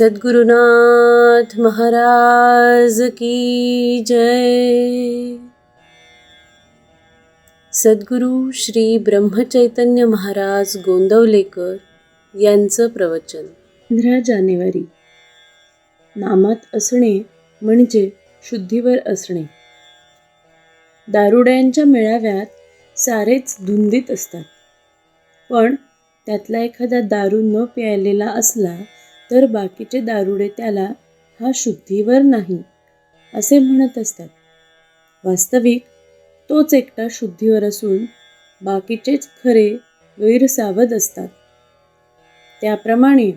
सद्गुरुनाथ महाराज की जय। सद्गुरू श्री ब्रह्मचैतन्य महाराज गोंदवलेकर यांचं प्रवचन. पंधरा जानेवारी. नामात असणे म्हणजे शुद्धीवर असणे. दारुड्यांच्या मेळाव्यात सारेच धुंदीत असतात. पण त्यातला एखादा दारू न प्यायलेला असला तर बाकीचे दारुडे त्याला हा शुद्धीवर नाही असे म्हणत असतात. वास्तविक तोच एकटा शुद्धीवर असून बाकीचेच खरे गैरसावध असतात. त्याप्रमाणे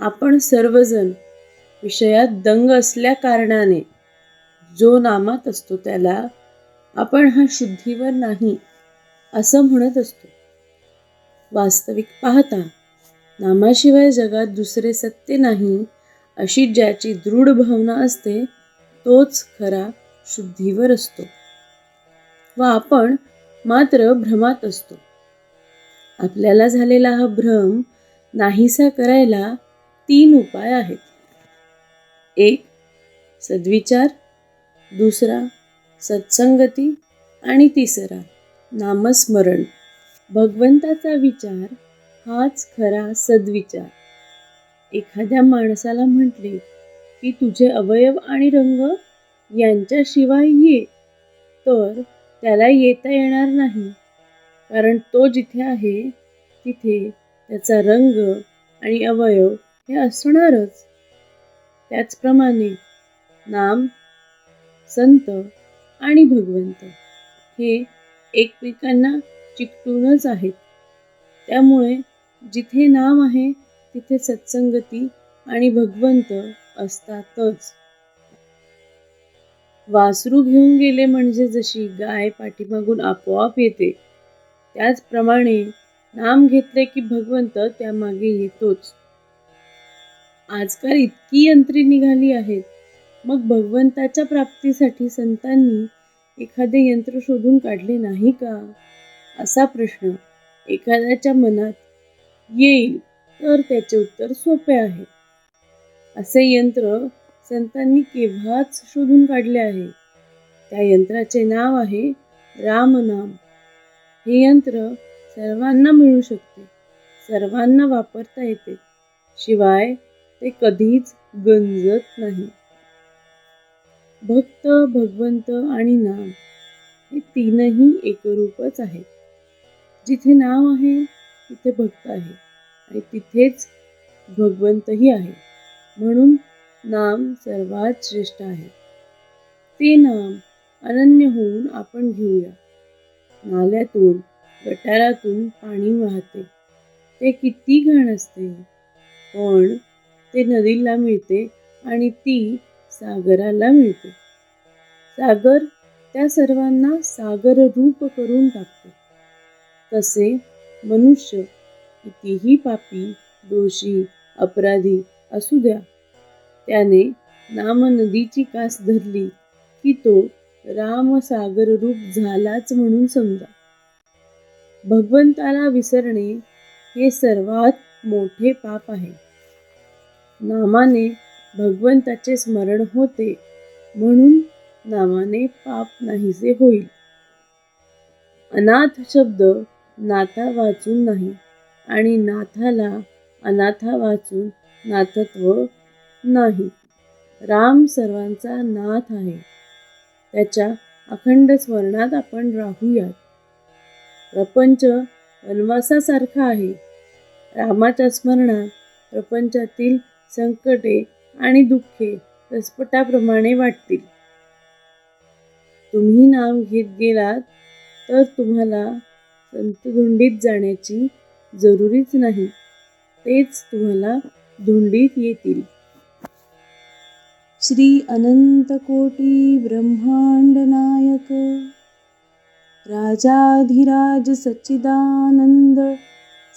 आपण सर्वजण विषयात दंग असल्या कारणाने जो नामात असतो त्याला आपण हा शुद्धीवर नाही असं म्हणत असतो. वास्तविक पाहता नामाशिवाय जगात दुसरे सत्य नाही अशी ज्याची दृढ भावना असते तोच खरा शुद्धीवर असतो. व आपण मात्र भ्रमात असतो. आपल्याला झालेला हा भ्रम नाहीसा करायला तीन उपाय आहेत. एक सद्विचार. दुसरा सत्संगती. आणि तिसरा नामस्मरण. भगवंताचा विचार हाच खरा सद्विचार. एखाद्या माणसाला म्हटले की तुझे अवयव आणि रंग यांच्याशिवाय ये तर त्याला येता येणार नाही. कारण तो जिथे आहे तिथे त्याचा रंग आणि अवयव हे असणारच. त्याचप्रमाणे नाम संत आणि भगवंत हे एकमेकांना चिकटूनच आहेत. त्यामुळे जिथे नाम आहे तिथे सत्संगती आणि भगवंत असतातच. वासरू घेऊन गेले म्हणजे जशी गाय पाठीमागून आपोआप येते त्याचप्रमाणे नाम घेतले की भगवंत त्यामागे येतोच. आजकाल इतकी यंत्रे निघाली आहेत मग भगवंताच्या प्राप्तीसाठी संतांनी एखादे यंत्र शोधून काढले नाही का? असा प्रश्न एखाद्याच्या मनात येईल तर त्याचे उत्तर सोपे आहे. असे यंत्र संतांनी केव्हाच शोधून काढले आहे? त्या यंत्राचे नाव आहे रामनाम हे यंत्र सर्वांना मिळू शकते सर्वांना वापरता येते शिवाय ते कधीच गंजत नाही. भक्त भगवंत आणि नाम हे तीनही एकरूपच आहेत. जिथे नाव आहे तिथे भक्त आहे. आणि तिथेच भगवंतही आहे. म्हणून नाम सर्वात श्रेष्ठ आहे. ते नाम अनन्य होऊन आपण घेऊया. नाल्यातून गटारातून पाणी वाहते. ते किती घाण असते. पण ते नदीला मिळते आणि ती सागराला मिळते. सागर त्या सर्वांना सागर रूप करून टाकतो. तसे मनुष्य कितीही पापी दोषी अपराधी असू द्या. त्याने नाम नदीची कास धरली की तो रामसागर रूप झालाच म्हणून समजा. भगवंताला विसरणे हे सर्वात मोठे पाप आहे. नामाने भगवंताचे स्मरण होते म्हणून नामाने पाप नाहीसे होईल. अनाथ शब्द नाथा वाचून नाही. आणि नाथाला अनाथा वाचून नाथत्व नाही. राम सर्वांचा नाथ आहे. त्याच्या अखंड स्मरणात आपण राहूयात. प्रपंच वनवासासारखा आहे. रामाच्या स्मरणात प्रपंचातील संकटे आणि दुःखे रसपटाप्रमाणे वाटतील. तुम्ही नाम घेत गेलात तर तुम्हाला तंतुधुंडीत जाण्याची जरुरीच नाही. तेच तुम्हाला धुंडीत येतील. श्री अनंत कोटी ब्रह्मांड नायक राजाधिराज सच्चिदानंद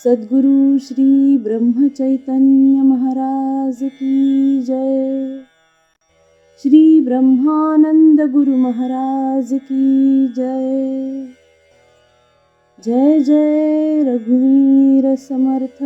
सद्गुरु श्री ब्रह्मचैतन्य महाराज की जय. श्री ब्रह्मानंद गुरु महाराज की जय. जय जय रघुवीर समर्थ।